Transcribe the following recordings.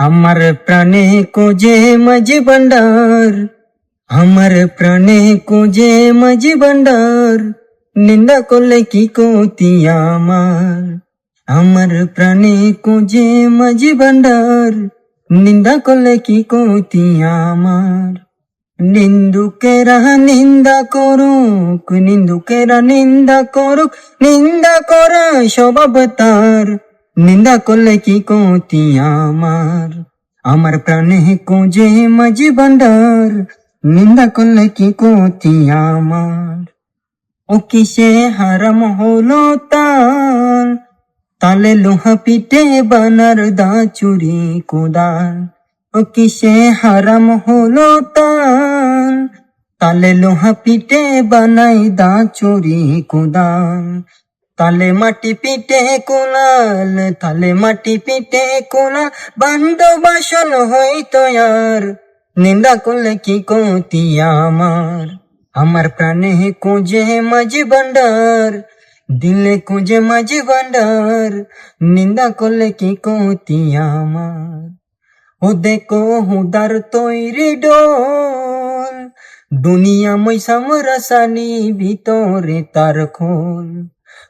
আমার প্রাণে কোজে মাঝি ভান্ডার আমার প্রাণে কোজে মাঝি ভান্ডার নিন্দা করলে কি কতি আমার আমার প্রাণে কোজে মাঝি ভান্ডার নিন্দা করলে কি কতি আমার নিন্দুকেরা নিন্দা করুক নিন্দুকেরা নিন্দা করুক নিন্দা করা স্বভাব তার নিন্দা করলে কি কতি আমার? আমার প্রাণে কোজে মাঝি ভান্ডার নিন্দা করলে কি কতি আমার? ও কিসে হারাম হলো তার তালে লোহা পিঠে বানার দা চুরি কোদাল। ও কিসে হারাম হলো তার তালে লোহা পিঠে বানাই দা চুরি কোদাল। তালে মাটি পিঠে কোলাল, তালে মাটি পিঠে কোলাল বান্দ বাসন হইতো আর। নিন্দা করলে কি কতি আমার? আমার প্রাণে কোজে মাঝি ভান্ডার দিলে কোজে মাঝি ভান্ডার নিন্দা করলে কি কতি আমার? ও দেখো হুদার তৈরি ডোল, দুনিয়া মই সামরাসানি ভিতরে তার খোল।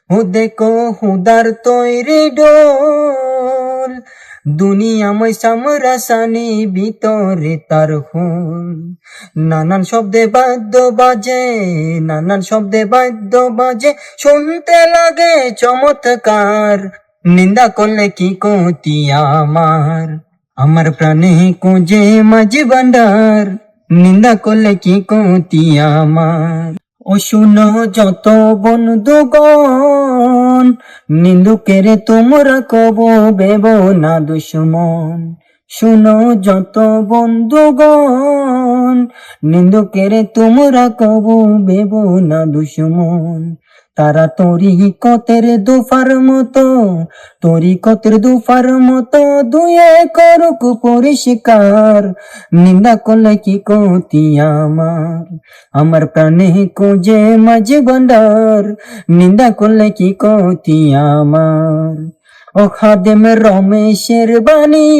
ও দেখো হুদার তৈরি ডোল, দুনিয়া মই সামরাসানি ভিতরে তার খোল নানান শব্দে বাদ্য বাজে, নানান শব্দে বাদ্য বাজে, শুনতে লাগে চমৎকার। নিন্দা করলে কি কতি আমার? আমার প্রাণে কোজে মাঝি ভান্ডার। নিন্দা করলে কি কতি আমার? ও শুনো যত বন্ধুগণ, নিন্দুকের তোমরা কব বেব না দুশ্মন। শুনো যত বন্ধুগণ, নিন্দুকের তোমরা কব বেব না দুশ্মন। তারা তরি কতের দুফার মতো, তরি কতের দুফার মতো দুয়ে করুক পরিষ্কার। নিন্দা করলে কি কতি আমার? আমার প্রাণে কোজে মাঝে ভান্ডার। নিন্দা করলে কি কতি আমার? ও খাদেম রমেশের বাণী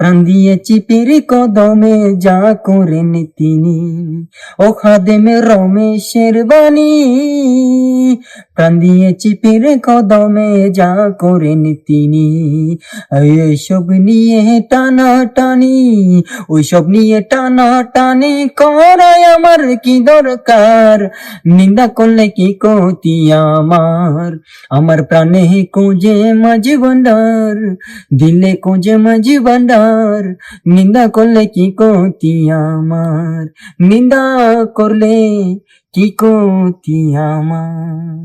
প্রাণ দিয়েছি পীর কদমে যা করেন তিনি ও খাদেমে রমেশের বাণী প্রাণ দিয়েছি কদমে যা করেন তিনি। এসব নিয়ে টানা টানি ওইসব নিয়ে টানা টানি করাই আমার কি দরকার? নিন্দা করলে কি কতি আমার? আমার প্রাণে কোজে মাঝি ভান্ডার, দিলে কোজে মাঝি ভান্ডার। নিন্দা করলে কি কতি আমার? নিন্দা করলে কি কতি আমার?